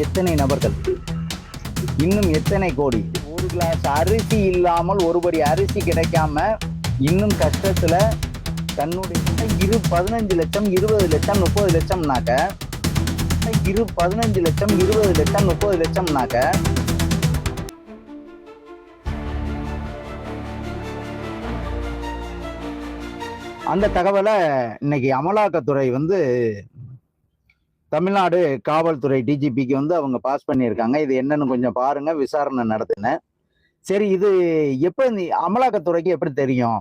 எத்தனை நபர்கள்? இன்னும் எத்தனை கோடி? ஒரு கிளாஸ் அரிசி இல்லாமல் ஒருபடி அரிசி கிடைக்காம இன்னும் கஷ்டத்துல தன்னுடைய இரு பதினஞ்சு லட்சம் இருபது லட்சம் முப்பது லட்சம்னாக்க இரு பதினஞ்சு லட்சம் இருபது லட்சம் முப்பது லட்சம்னாக்க அந்த தகவலை இன்னைக்கு அமலாக்கத்துறை வந்து தமிழ்நாடு காவல்துறை டிஜிபிக்கு வந்து அவங்க பாஸ் பண்ணியிருக்காங்க. இது என்னன்னு கொஞ்சம் பாருங்க. விசாரணை நடத்தினேன். சரி இது எப்ப இந்த அமலாக்கத்துறைக்கு எப்படி தெரியும்?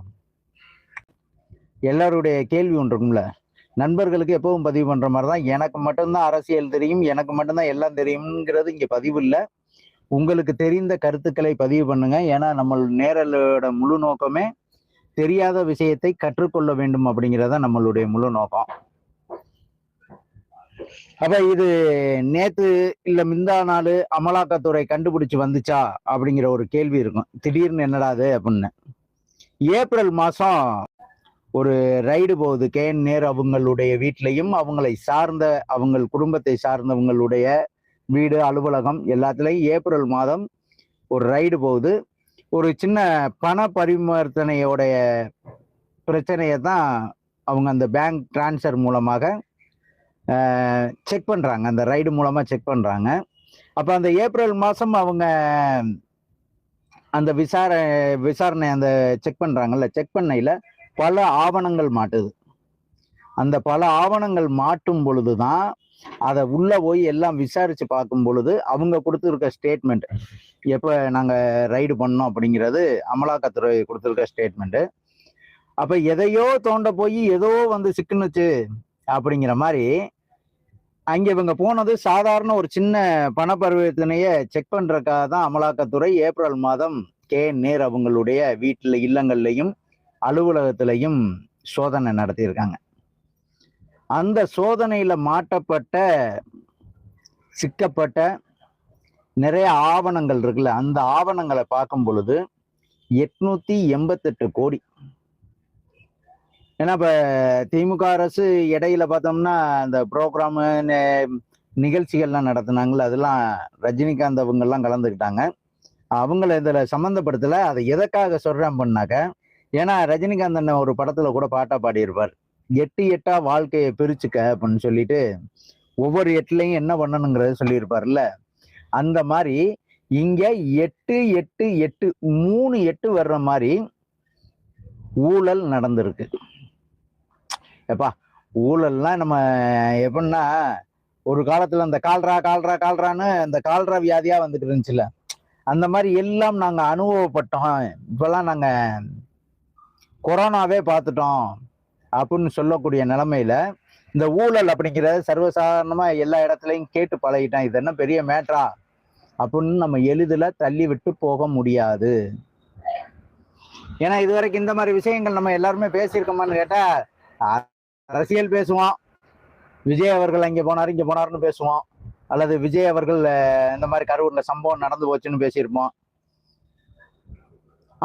எல்லாருடைய கேள்வி ஒன்று இருக்கும்ல. நண்பர்களுக்கு எப்பவும் பதிவு பண்ற மாதிரி தான் எனக்கு மட்டும்தான் அரசியல் தெரியும். எனக்கு மட்டும்தான் எல்லாம் தெரியும்ங்கிறது இங்க பதிவு இல்லை. உங்களுக்கு தெரிந்த கருத்துக்களை பதிவு பண்ணுங்க. ஏன்னா நம்ம நேரலோட முழு நோக்கமே தெரியாத விஷயத்தை கற்றுக்கொள்ள வேண்டும் அப்படிங்கிறத நம்மளுடைய முழு நோக்கம். அப்ப இது நேத்து இல்ல மிந்தா நாள் அமலாக்கத்துறை கண்டுபிடிச்சு வந்துச்சா அப்படிங்கிற ஒரு கேள்வி இருக்கும். திடீர்னு என்னடாது அப்படின்னு. ஏப்ரல் மாசம் ஒரு ரைடு போகுது. கே. என். நேரு அவங்களுடைய வீட்லையும் அவங்களை சார்ந்த அவங்க குடும்பத்தை சார்ந்தவங்களுடைய வீடு அலுவலகம் எல்லாத்துலேயும் ஏப்ரல் மாதம் ஒரு ரைடு போகுது. ஒரு சின்ன பண பரிவர்த்தனையோடைய பிரச்சனையை தான் அவங்க அந்த பேங்க் டிரான்ஸ்ஃபர் மூலமாக செக் பண்ணுறாங்க அந்த ரைடு மூலமாக செக் பண்ணுறாங்க அப்போ அந்த ஏப்ரல் மாதம் அவங்க அந்த விசார விசாரணை அந்த செக் பண்ணுறாங்கல்ல செக் பண்ணையில் பல ஆவணங்கள் மாட்டுது. அந்த பல ஆவணங்கள் மாட்டும் பொழுது தான் அதை உள்ளே போய் எல்லாம் விசாரித்து பார்க்கும் பொழுது அவங்க கொடுத்துருக்க ஸ்டேட்மெண்ட் எப்போ நாங்கள் ரைடு பண்ணோம் அப்படிங்கிறது அமலாக்கத்துறை கொடுத்துருக்க ஸ்டேட்மெண்ட்டு அப்போ எதையோ தோண்ட போய் ஏதோ வந்து சிக்குனுச்சு அப்படிங்கிற மாதிரி அங்கே இவங்க போனது சாதாரண ஒரு சின்ன பண பரிவர்த்தனையை செக் பண்ணுறக்காக தான் அமலாக்கத்துறை ஏப்ரல் மாதம் கே நேர் அவங்களுடைய வீட்டில் இல்லங்கள்லையும் அலுவலகத்திலையும் சோதனை நடத்தியிருக்காங்க. அந்த சோதனையில மாட்டப்பட்ட சிக்கப்பட்ட நிறைய ஆவணங்கள் இருக்குல்ல அந்த ஆவணங்களை பார்க்கும் பொழுது எட்நூத்தி எண்பத்தெட்டு கோடி ஏன்னா இப்ப திமுக அரசு இடையில பார்த்தோம்னா அந்த ப்ரோக்ராமு நிகழ்ச்சிகள்லாம் நடத்துனாங்கல்ல அதெல்லாம் ரஜினிகாந்த் அவங்கெல்லாம் கலந்துக்கிட்டாங்க. அவங்கள இதுல சம்மந்தப்படுத்தல அதை எதற்காக சொல்றேன் பண்ணாக்க ஏன்னா ரஜினிகாந்த் அண்ணன் ஒரு படத்துல கூட பாட்டா பாடியிருப்பார். எட்டு எட்டா வாழ்க்கையை பிரிச்சுக்க அப்படின்னு சொல்லிட்டு ஒவ்வொரு எட்டுலையும் என்ன பண்ணணுங்கிறத சொல்லியிருப்பார்ல. அந்த மாதிரி இங்க எட்டு எட்டு எட்டு மூணு எட்டு வர்ற மாதிரி ஊழல் நடந்திருக்கு. எப்பா ஊழல்லாம் நம்ம எப்படின்னா ஒரு காலத்துல இந்த கால்ரா கால்ரா கால்ரான்னு அந்த கால்ரா வியாதியா வந்துட்டு இருந்துச்சுல அந்த மாதிரி எல்லாம் நாங்க அனுபவப்பட்டோம். இப்பெல்லாம் நாங்க கொரோனாவே பார்த்துட்டோம் அப்படின்னு சொல்லக்கூடிய நிலைமையில இந்த ஊழல் அப்படிங்கிறத சர்வசாதாரணமா எல்லா இடத்துலையும் கேட்டு பழகிட்டான். இது என்ன பெரிய மேட்ரா அப்படின்னு நம்ம எளிதில் தள்ளி விட்டு போக முடியாது. ஏன்னா இது வரைக்கும் இந்த மாதிரி விஷயங்கள் நம்ம எல்லாருமே பேசியிருக்கோமான்னு கேட்டா அரசியல் பேசுவோம் விஜய் அவர்கள் அங்கே போனார் இங்கே போனார்னு பேசுவோம் அல்லது விஜய் அவர்கள் இந்த மாதிரி கரூரில் சம்பவம் நடந்து போச்சுன்னு பேசியிருப்போம்.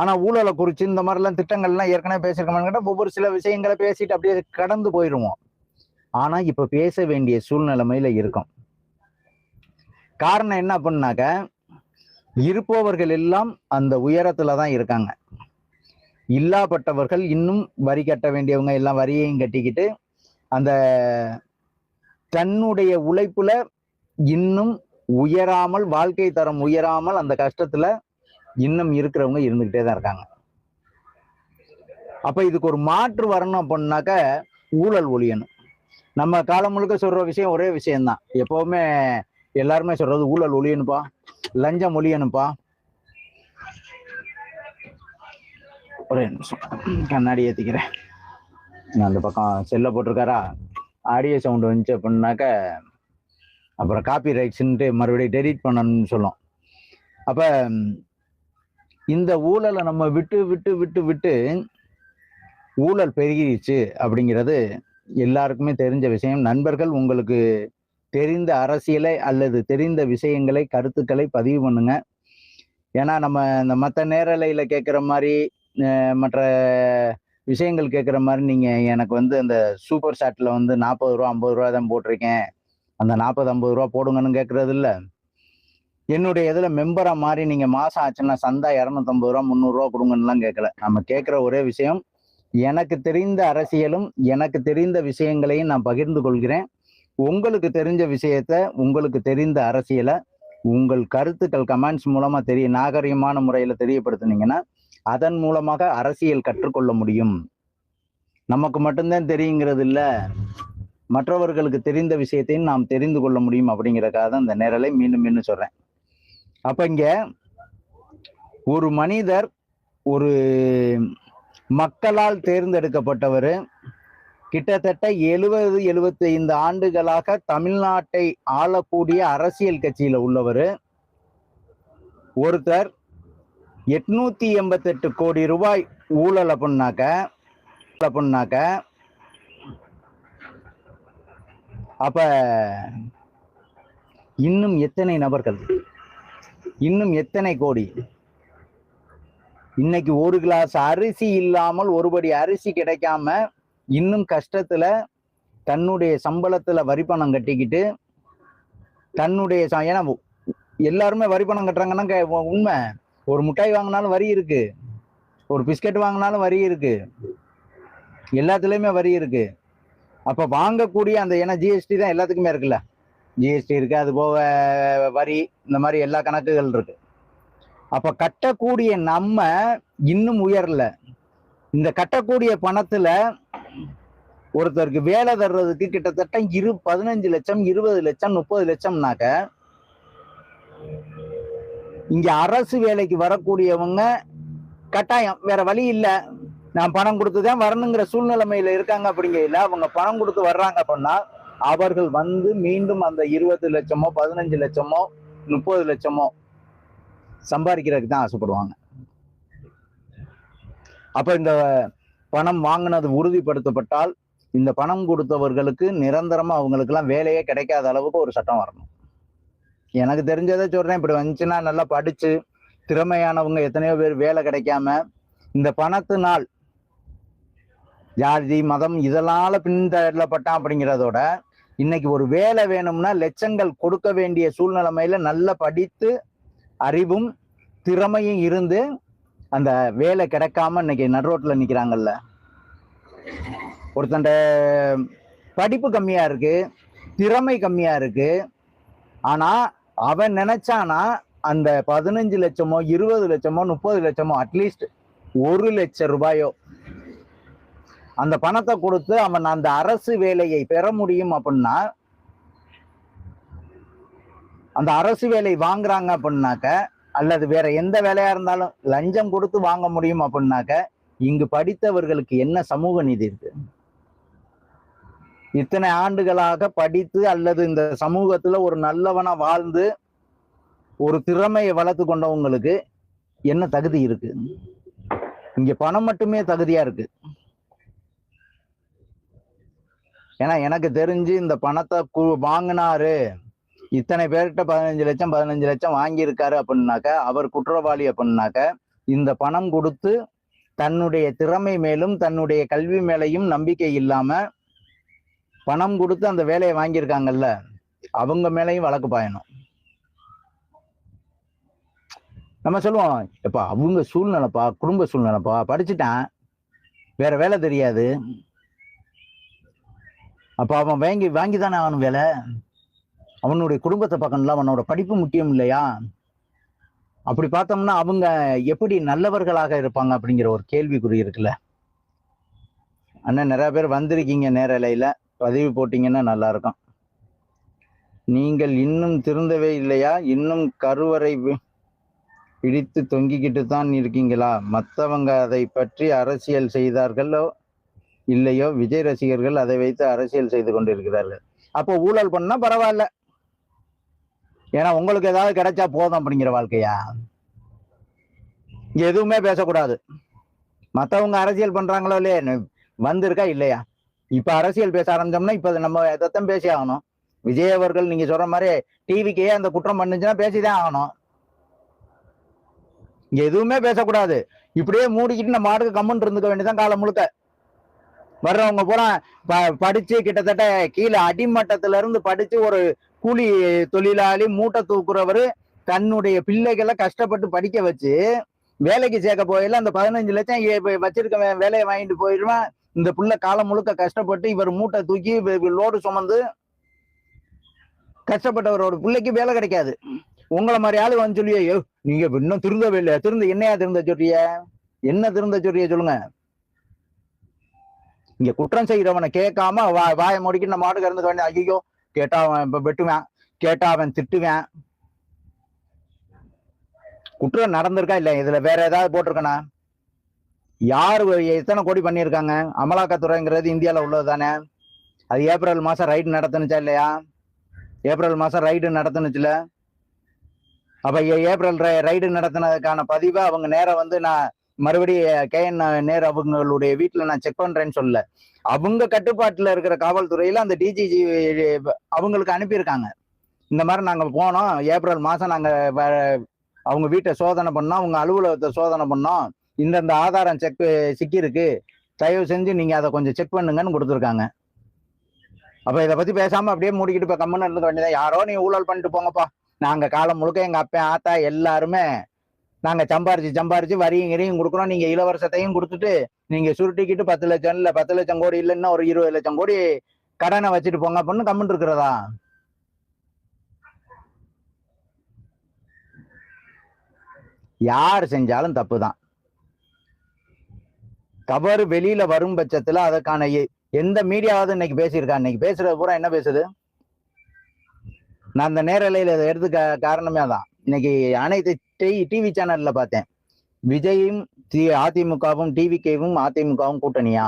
ஆனால் ஊழலை குறித்து இந்த மாதிரிலாம் திட்டங்கள்லாம் ஏற்கனவே பேசியிருக்கோம்னு ஒவ்வொரு சில விஷயங்களை பேசிட்டு அப்படியே கடந்து போயிடுவோம் ஆனால் இப்போ பேச வேண்டிய சூழ்நிலைமையில் இருக்கும். காரணம் என்ன அப்படின்னாக்க இருப்பவர்கள் எல்லாம் அந்த உயரத்தில் தான் இருக்காங்க. இல்லாப்பட்டவர்கள் இன்னும் வரி கட்ட வேண்டியவங்க எல்லாம் வரியையும் கட்டிக்கிட்டு அந்த தன்னுடைய உழைப்புல இன்னும் உயராமல் வாழ்க்கை தரம் உயராமல் அந்த கஷ்டத்துல இன்னும் இருக்கிறவங்க இருந்துகிட்டே தான் இருக்காங்க. அப்ப இதுக்கு ஒரு மாற்று வரணும் அப்படின்னாக்க ஊழல் ஒழியணும். நம்ம காலம் முழுக்க சொல்ற விஷயம் ஒரே விஷயம்தான். எப்பவுமே எல்லாருமே சொல்றது ஊழல் ஒழியணுப்பா லஞ்சம் ஒழியணுப்பா ஒரே நிமிஷம். கண்ணாடி ஏற்றிக்கிறேன் அந்த பக்கம் செல்ல போட்டிருக்காரா? ஆடியோ சவுண்டு வந்துச்சு அப்படின்னாக்க அப்புறம் காப்பி ரைட்ஸ்ன்ட்டு மறுபடியும் டெலீட் பண்ணணும்னு சொல்லும். அப்போ இந்த ஊழலை நம்ம விட்டு விட்டு விட்டு விட்டு ஊழல் பெருகிடுச்சு அப்படிங்கிறது எல்லாருக்குமே தெரிஞ்ச விஷயம். நண்பர்கள் உங்களுக்கு தெரிந்த அரசியலை அல்லது தெரிந்த விஷயங்களை கருத்துக்களை பதிவு பண்ணுங்க. ஏன்னா நம்ம இந்த மற்ற நேரலையில் கேட்குற மாதிரி மற்ற விஷயங்கள் கேட்குற மாதிரி நீங்க எனக்கு வந்து அந்த சூப்பர் சாட்ல வந்து நாற்பது ரூபா ஐம்பது ரூபா தான் போட்டிருக்கேன். அந்த நாற்பது ஐம்பது ரூபா போடுங்கன்னு கேட்குறது இல்லை. என்னுடைய இதுல மெம்பரா மாறி நீங்க மாசம் ஆச்சுன்னா சந்தா இரநூத்தம்பது ரூபா முந்நூறுரூவா கொடுங்கன்னுலாம் கேட்கல நம்ம கேட்குற ஒரே விஷயம் எனக்கு தெரிந்த அரசியலும் எனக்கு தெரிந்த விஷயங்களையும் நான் பகிர்ந்து கொள்கிறேன். உங்களுக்கு தெரிஞ்ச விஷயத்த உங்களுக்கு தெரிந்த அரசியலை உங்கள் கருத்துக்கள் கமெண்ட்ஸ் மூலமா தெரிய நாகரிகமான முறையில தெரியப்படுத்துனீங்கன்னா அதன் மூலமாக அரசியல் கற்றுக்கொள்ள முடியும். நமக்கு மட்டும்தான் தெரியுங்கிறது இல்லை மற்றவர்களுக்கு தெரிந்த விஷயத்தையும் நாம் தெரிந்து கொள்ள முடியும் அப்படிங்கிறக்காக தான் இந்த நேரலை மீண்டும் மீண்டும் சொல்றேன். அப்ப இங்க ஒரு மனிதர் ஒரு மக்களால் தேர்ந்தெடுக்கப்பட்டவர். கிட்டத்தட்ட எழுபது எழுபத்தி ஐந்து ஆண்டுகளாக தமிழ்நாட்டை ஆளக்கூடிய அரசியல் கட்சியில உள்ளவர். ஒருத்தர் எட்நூத்தி எண்பத்தெட்டு கோடி ரூபாய் ஊழல் அப்படின்னாக்க அப்படின்னாக்க அப்ப இன்னும் எத்தனை நபர்கள்? இன்னும் எத்தனை கோடி? இன்னைக்கு ஒரு கிளாஸ் அரிசி இல்லாமல் ஒருபடி அரிசி கிடைக்காம இன்னும் கஷ்டத்துல தன்னுடைய சம்பளத்துல வரி பணம் கட்டிக்கிட்டு தன்னுடைய ஏன்னா எல்லாருமே வரி பணம் கட்டுறாங்கன்னா உண்மை. ஒரு மிட்டாய் வாங்கினாலும் வரி இருக்கு. ஒரு பிஸ்கட் வாங்கினாலும் வரி இருக்கு. எல்லாத்துலயுமே வரி இருக்கு. அப்ப வாங்கக்கூடிய அந்த ஏன்னா ஜிஎஸ்டி தான் எல்லாத்துக்குமே இருக்குல்ல. ஜிஎஸ்டி இருக்கு அது போக வரி இந்த மாதிரி எல்லா கணக்குகள் இருக்கு. அப்ப கட்டக்கூடிய நம்ம இன்னும் உயரல. இந்த கட்டக்கூடிய பணத்துல ஒருத்தருக்கு வேலை தர்றதுக்கு கிட்டத்தட்ட இரு பதினஞ்சு லட்சம் இருபது லட்சம் முப்பது லட்சம்னாக்க இங்க அரசு வேலைக்கு வரக்கூடியவங்க கட்டாயம். வேற வழி இல்ல. நான் பணம் கொடுத்துதான் வரணுங்கிற சூழ்நிலைமையில இருக்காங்க அப்படிங்கையில அவங்க பணம் கொடுத்து வர்றாங்க அப்படின்னா அவர்கள் வந்து மீண்டும் அந்த இருபது லட்சமோ பதினஞ்சு லட்சமோ முப்பது லட்சமோ சம்பாதிக்கிறதுக்கு தான் ஆசைப்படுவாங்க. அப்ப இந்த பணம் வாங்கினது உறுதிப்படுத்தப்பட்டால் இந்த பணம் கொடுத்தவர்களுக்கு நிரந்தரமா அவங்களுக்கெல்லாம் வேலையே கிடைக்காத அளவுக்கு ஒரு சட்டம் வரணும். எனக்கு தெரிஞ்சதை சொல்றேன். இப்படி வந்துச்சுன்னா நல்லா படிச்சு திறமையானவங்க எத்தனையோ பேர் வேலை கிடைக்காம இந்த பணத்தினால் ஜாதி மதம் இதனால பின்தள்ளப்பட்டான் அப்படிங்கிறதோட இன்னைக்கு ஒரு வேலை வேணும்னா லட்சங்கள் கொடுக்க வேண்டிய சூழ்நிலைமையில நல்லா படித்து அறிவும் திறமையும் இருந்து அந்த வேலை கிடைக்காம இன்னைக்கு நடுரோட்டில் நிற்கிறாங்கல்ல ஒருத்தண்ட படிப்பு கம்மியா இருக்கு திறமை கம்மியா இருக்கு. ஆனா அவன் நினைச்சானா அந்த பதினஞ்சு லட்சமோ இருபது லட்சமோ முப்பது லட்சமோ அட்லீஸ்ட் ஒரு லட்சம் ரூபாயோ. அந்த பணத்தை கொடுத்து அவன் அந்த அரசு வேலையை பெற முடியும் அப்படின்னா அந்த அரசு வேலை வாங்குறாங்க அப்படின்னாக்க அல்லது வேற எந்த வேலையா இருந்தாலும் லஞ்சம் கொடுத்து வாங்க முடியும் அப்படின்னாக்க இங்கு படித்தவர்களுக்கு என்ன சமூக நீதி இருக்கு? இத்தனை ஆண்டுகளாக படித்து அல்லது இந்த சமூகத்துல ஒரு நல்லவனா வாழ்ந்து ஒரு திறமையை வளர்த்து கொண்டவங்களுக்கு என்ன தகுதி இருக்கு? இங்க பணம் மட்டுமே தகுதியா இருக்கு. ஏன்னா எனக்கு தெரிஞ்சு இந்த பணத்தை கு- வாங்கினாரு. இத்தனை பேர்கிட்ட பதினஞ்சு லட்சம் பதினஞ்சு லட்சம் வாங்கியிருக்காரு அப்படின்னாக்க அவர் குற்றவாளி அப்படின்னாக்க இந்த பணம் கொடுத்து தன்னுடைய திறமை மேலும் தன்னுடைய கல்வி மேலையும் நம்பிக்கை இல்லாம பணம் கொடுத்து அந்த வேலையை வாங்கியிருக்காங்கல்ல அவங்க மேலையும் வழக்கு பாயணும். நம்ம சொல்லுவோம் எப்பா அவங்க சூழ்நிலைப்பா குடும்ப சூழ்நிலைப்பா படிச்சுட்டான் வேற வேலை தெரியாது. அப்போ அவன் வாங்கி வாங்கி தானே அவன் வேலை? அவனுடைய குடும்பத்தை பார்க்கணும்ல அவனோட படிப்பு முக்கியம் இல்லையா? அப்படி பார்த்தோம்னா அவங்க எப்படி நல்லவர்களாக இருப்பாங்க அப்படிங்கிற ஒரு கேள்விக்குறி இருக்குல்ல. அண்ணன் நிறைய பேர் வந்திருக்கீங்க நேரலையில. பதிவு போட்டீங்கன்னா நல்லா இருக்கும் நீங்கள் இன்னும் திருந்தவே இல்லையா? இன்னும் கருவறை பிடித்து தொங்கிக்கிட்டு தான் இருக்கீங்களா? மற்றவங்க அதை பற்றி அரசியல் செய்தார்களோ இல்லையோ விஜய் ரசிகர்கள் அதை வைத்து அரசியல் செய்து கொண்டிருக்கிறார்கள். அப்போ ஊழல் பண்ணா பரவாயில்ல. ஏன்னா உங்களுக்கு ஏதாவது கிடைச்சா போதும் அப்படிங்கிற வாழ்க்கையா? இங்க எதுவுமே பேசக்கூடாது. மத்தவங்க அரசியல் பண்றாங்களோ இல்லையா வந்திருக்கா இல்லையா? இப்ப அரசியல் பேச ஆரம்பிச்சோம்னா இப்ப நம்ம எதைத்தான் பேசி ஆகணும். விஜய் அவர்கள் நீங்க சொல்ற மாதிரி டிவிக்கே அந்த குற்றம் பண்ணுச்சுன்னா பேசிதான் ஆகணும். இங்க எதுவுமே பேசக்கூடாது. இப்படியே மூடிக்கிட்டு நம்ம ஆடுக்கு கம்முன்னு இருந்துக்க வேண்டியதான் காலம் முழுக்க. வர்றவங்க பூரா ப- படிச்சு கிட்டத்தட்ட கீழே அடிமட்டத்துல இருந்து படிச்சு ஒரு கூலி தொழிலாளி மூட்டை தூக்குறவரு தன்னுடைய பிள்ளைகளை கஷ்டப்பட்டு படிக்க வச்சு வேலைக்கு சேர்க்க போயில அந்த பதினஞ்சு லட்சம் வச்சிருக்க வேலையை வாங்கிட்டு போயிடுவான். இந்த புள்ள காலம் முழுக்க கஷ்டப்பட்டு இவர் மூட்டை தூக்கி லோடு சுமந்து கஷ்டப்பட்டவரோட பிள்ளைக்கு வேலை கிடைக்காது. உங்களை மாதிரி ஆளு வந்து சொல்லியே "ஐயோ, நீங்க இன்னும் திருந்தவே இல்லை திருந்த என்னையா திருந்த சொல்றிய என்ன திருந்த சொல்றிய சொல்லுங்க. இங்க குற்றம் செய்யறவனை கேட்காம வா வாயை முடிக்க நம்ம மாட்டுக்கு இருந்து வேண்டிய ஐயோ கேட்டா அவன் இப்ப வெட்டுவேன். கேட்டா அவன் திட்டுவேன். குற்றம் நடந்திருக்கா இல்ல இதுல வேற ஏதாவது போட்டிருக்கனா? யார் எத்தனை கோடி பண்ணியிருக்காங்க? அமலாக்கத்துறைங்கிறது இந்தியாவில் உள்ளது தானே. அது ஏப்ரல் மாதம் ரைடு நடத்துனுச்சா இல்லையா? ஏப்ரல் மாதம் ரைடு நடத்துனுச்சுல. அப்போ ஏப்ரல் ரை- ரைடு நடத்தினதுக்கான பதிவை அவங்க நேரம் வந்து நான் மறுபடியும் கேஎன் நேரு அவங்களுடைய வீட்டில் நான் செக் பண்ணுறேன்னு சொல்லலை. அவங்க கட்டுப்பாட்டில் இருக்கிற காவல்துறையில் அந்த டிஜிஜி அவங்களுக்கு அனுப்பியிருக்காங்க. இந்த மாதிரி நாங்கள் போனோம். ஏப்ரல் மாதம் நாங்கள் வ- அவங்க வீட்டை சோதனை பண்ணோம். அவங்க அலுவலகத்தை சோதனை பண்ணோம். இந்தந்த ஆதாரம் செக் சிக்கி இருக்கு தயவு செஞ்சு நீங்க அதை கொஞ்சம் செக் பண்ணுங்கன்னு கொடுத்துருக்காங்க. அப்ப இதை பத்தி பேசாம அப்படியே மூடிக்கிட்டு இப்ப கம்முன்னு இருந்துக்க வேண்டியதான் யாரோ நீ ஊழல் பண்ணிட்டு போங்கப்பா. நாங்க காலம் முழுக்க எங்க அப்பன் ஆத்தா எல்லாருமே நாங்க சம்பாரிச்சு சம்பாரிச்சு வரியும் கிரியும் கொடுக்குறோம் நீங்க இலவசத்தையும் கொடுத்துட்டு நீங்க சுருட்டிக்கிட்டு பத்து லட்சம் இல்ல பத்து லட்சம் கோடி இல்லைன்னா ஒரு இருபது லட்சம் கோடி கடனை வச்சுட்டு போங்க அப்படின்னு கம்முன்னு இருக்கிறதா? யார் செஞ்சாலும் தப்பு தான் கவர் வெளியில வரும் பட்சத்துல அதற்கான எ- எந்த மீடியாவது இன்னைக்கு பேசியிருக்கா? இன்னைக்கு பேசுறது பூரா என்ன பேசுது? நான் அந்த நேரலையில இதை எடுத்து காரணமே தான் இன்னைக்கு அனைத்து டிவி சேனல்ல பார்த்தேன். விஜயும் தி அதிமுகவும் டிவிகேவும் அதிமுகவும் கூட்டணியா?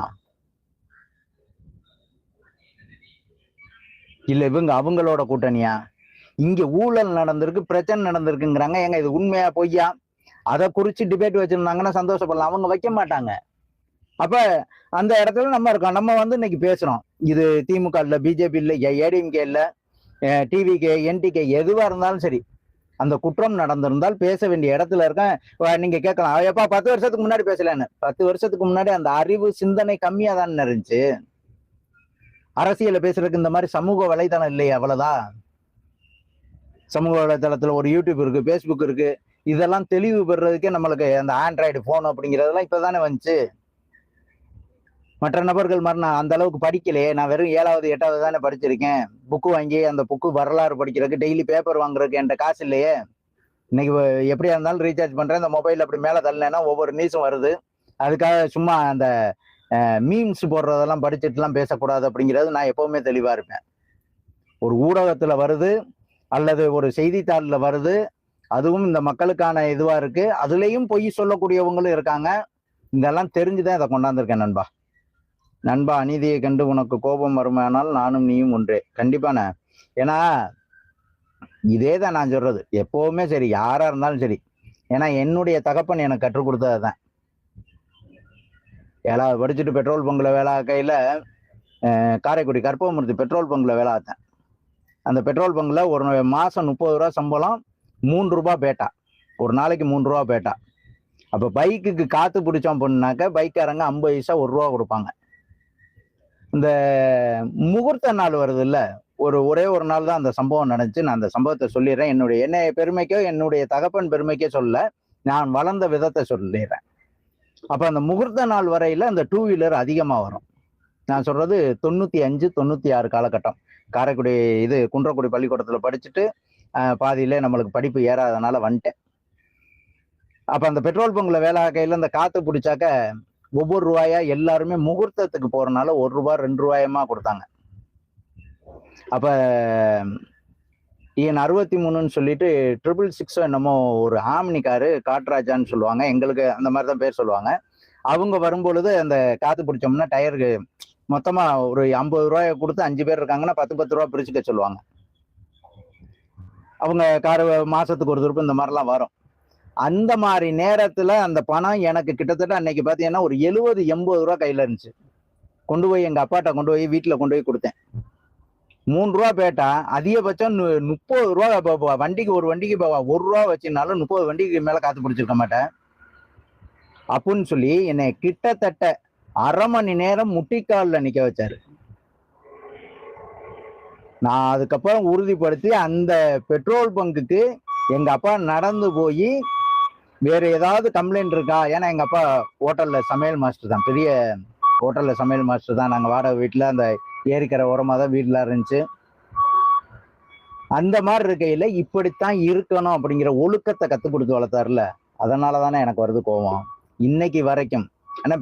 இல்ல இவங்க அவங்களோட கூட்டணியா? இங்க ஊழல் நடந்திருக்கு பிரச்சனை நடந்திருக்குங்கிறாங்க. ஏங்க இது உண்மையா பொய்யா? அதை குறிச்சு டிபேட் வச்சிருந்தாங்கன்னா சந்தோஷப்படலாம். அவங்க வைக்க மாட்டாங்க. அப்ப அந்த இடத்துல நம்ம இருக்கோம். நம்ம வந்து இன்னைக்கு பேசுறோம். இது திமுக இல்ல பிஜேபி இல்ல ஏடிஎம்கே இல்ல டிவிகே என்டிகே எதுவா இருந்தாலும் சரி அந்த குற்றம் நடந்திருந்தால் பேச வேண்டிய இடத்துல இருக்கேன். நீங்க கேட்கலாம். எப்பா பத்து வருஷத்துக்கு முன்னாடி பேசலன்னு. பத்து வருஷத்துக்கு முன்னாடி அந்த அறிவு சிந்தனை கம்மியா தான் இருந்துச்சு. அரசியல பேசுறதுக்கு இந்த மாதிரி சமூக வலைதளம் இல்லையா அவ்வளவுதான் சமூக வலைதளத்துல ஒரு யூடியூப் இருக்கு ஃபேஸ்புக் இருக்கு. இதெல்லாம் தெளிவு பெறுறதுக்கே நம்மளுக்கு அந்த ஆண்ட்ராய்டு போன் அப்படிங்கிறதெல்லாம் இப்பதானே வந்துச்சு. மற்ற நபர்கள் மாதிரி நான் அந்த அளவுக்கு படிக்கலையே. நான் வெறும் ஏழாவது எட்டாவது தானே படிச்சிருக்கேன். புக்கு வாங்கி அந்த புக்கு வரலாறு படிக்கிறதுக்கு டெய்லி பேப்பர் வாங்குறதுக்கு என்கிட்ட காசு இல்லையே. இன்னைக்கு எப்படியா இருந்தாலும் ரீசார்ஜ் பண்றேன். இந்த மொபைல் அப்படி மேலே தள்ளலைன்னா ஒவ்வொரு நியூஸும் வருது. அதுக்காக சும்மா அந்த மீம்ஸ் போடுறதெல்லாம் படிச்சுட்டுலாம் பேசக்கூடாது அப்படிங்கிறது நான் எப்பவுமே தெளிவா இருப்பேன். ஒரு ஊடகத்துல வருது அல்லது ஒரு செய்தித்தாளில் வருது. அதுவும் இந்த மக்களுக்கான இதுவா இருக்கு. அதுலேயும் பொய் சொல்லக்கூடியவங்களும் இருக்காங்க. இதெல்லாம் தெரிஞ்சுதான் இதை கொண்டாந்துருக்கேன் நண்பா. நண்பா அநீதியை கண்டு உனக்கு கோபம் வருமானால் நானும் நீயும் ஒன்றே. கண்டிப்பாண்ண. ஏன்னா இதே தான் நான் சொல்றது. எப்பவுமே சரி யாரா இருந்தாலும் சரி. ஏன்னா என்னுடைய தகப்பன் எனக்கு கற்றுக் கொடுத்தது தான் ஏழாவது படிச்சுட்டு பெட்ரோல் பங்குல வேலை கையில காரைக்குடி கற்பகமூர்த்தி பெட்ரோல் பங்குல வேலை ஆத்தேன் அந்த பெட்ரோல் பங்குல ஒரு மாசம் முப்பது ரூபா சம்பளம் மூன்று ரூபா பேட்டா. ஒரு நாளைக்கு மூன்று ரூபா பேட்டா. அப்போ பைக்குக்கு காற்று பிடிச்சோம் பண்ணாக்க பைக்காரங்க ஐம்பது பைசா ஒரு ரூபா கொடுப்பாங்க. இந்த முகூர்த்த நாள் வருது இல்ல ஒரு ஒரே ஒரு நாள் தான் அந்த சம்பவம் நடந்துச்சு. நான் அந்த சம்பவத்தை சொல்லிடுறேன். என்னுடைய என்ன பெருமைக்கோ என்னுடைய தகப்பன் பெருமைக்கோ சொல்ல நான் வளர்ந்த விதத்தை சொல்லிடுறேன். அப்ப அந்த முகூர்த்த நாள் வரையில அந்த டூ வீலர் அதிகமா வரும். நான் சொல்றது தொண்ணூத்தி அஞ்சு தொண்ணூத்தி ஆறு காலகட்டம். காரைக்குடி இது குன்றக்குடி பள்ளிக்கூடத்துல படிச்சுட்டு பாதியிலே நம்மளுக்கு படிப்பு ஏறாதனால வந்துட்டேன். அப்ப அந்த பெட்ரோல் பங்குல வேலை கையில இந்த காத்து பிடிச்சாக்க ஒவ்வொரு ரூபாயா எல்லாருமே முகூர்த்தத்துக்கு போறனால ஒரு ரூபாய் ரெண்டு ரூபாயமா கொடுத்தாங்க. அப்ப என் அறுபத்தி மூணுன்னு சொல்லிட்டு ட்ரிபிள் சிக்ஸோ என்னமோ ஒரு ஆம்னி காரு காட்ராஜான்னு சொல்லுவாங்க. எங்களுக்கு அந்த மாதிரி தான் பேர் சொல்லுவாங்க. அவங்க வரும்பொழுது அந்த காத்து பிடிச்சோம்னா டயருக்கு மொத்தமா ஒரு ஐம்பது ரூபாய் கொடுத்து அஞ்சு பேர் இருக்காங்கன்னா பத்து பத்து ரூபா பிரிச்சுக்க சொல்லுவாங்க. அவங்க காரு மாசத்துக்கு ஒரு திருப்பு இந்த மாதிரிலாம் வரும். அந்த மாதிரி நேரத்துல அந்த பணம் எனக்கு கிட்டத்தட்ட அன்னைக்கு பாத்தீங்கன்னா ஒரு எழுபது எண்பது ரூபா கையில இருந்துச்சு. கொண்டு போய் எங்க அப்பாட்ட கொண்டு போய் வீட்டுல கொண்டு போய் கொடுத்தேன். மூணு ரூபா பேட்டா அதிகபட்சம் முப்பது ரூபா வண்டிக்கு ஒரு வண்டிக்கு ஒரு ரூபா வச்சுனாலும் முப்பது வண்டிக்கு மேல காத்து பிடிச்சிருக்க மாட்டேன். அப்படின்னு சொல்லி என்னை கிட்டத்தட்ட அரை மணி நேரம் முட்டிக்கால்ல நிக்க வச்சாரு. நான் அதுக்கப்புறம் உறுதிப்படுத்தி அந்த பெட்ரோல் பங்குக்கு எங்க அப்பா நடந்து போய் வேற ஏதாவது கம்ப்ளைண்ட் இருக்கா? ஏன்னா எங்க அப்பா ஹோட்டல்ல சமையல் மாஸ்டர் தான். பெரிய ஹோட்டல்ல சமையல் மாஸ்டர் தான். நாங்க வாடகை வீட்டுல அந்த ஏரிக்கரை ஓரமா தான் வீட்டுல இருந்துச்சு. அந்த மாதிரி இருக்கையில இப்படித்தான் இருக்கணும் அப்படிங்கிற ஒழுக்கத்தை கத்து கொடுத்து வளர்த்தாருல அதனால தானே எனக்கு வருது கோவம். இன்னைக்கு வரைக்கும். ஆனா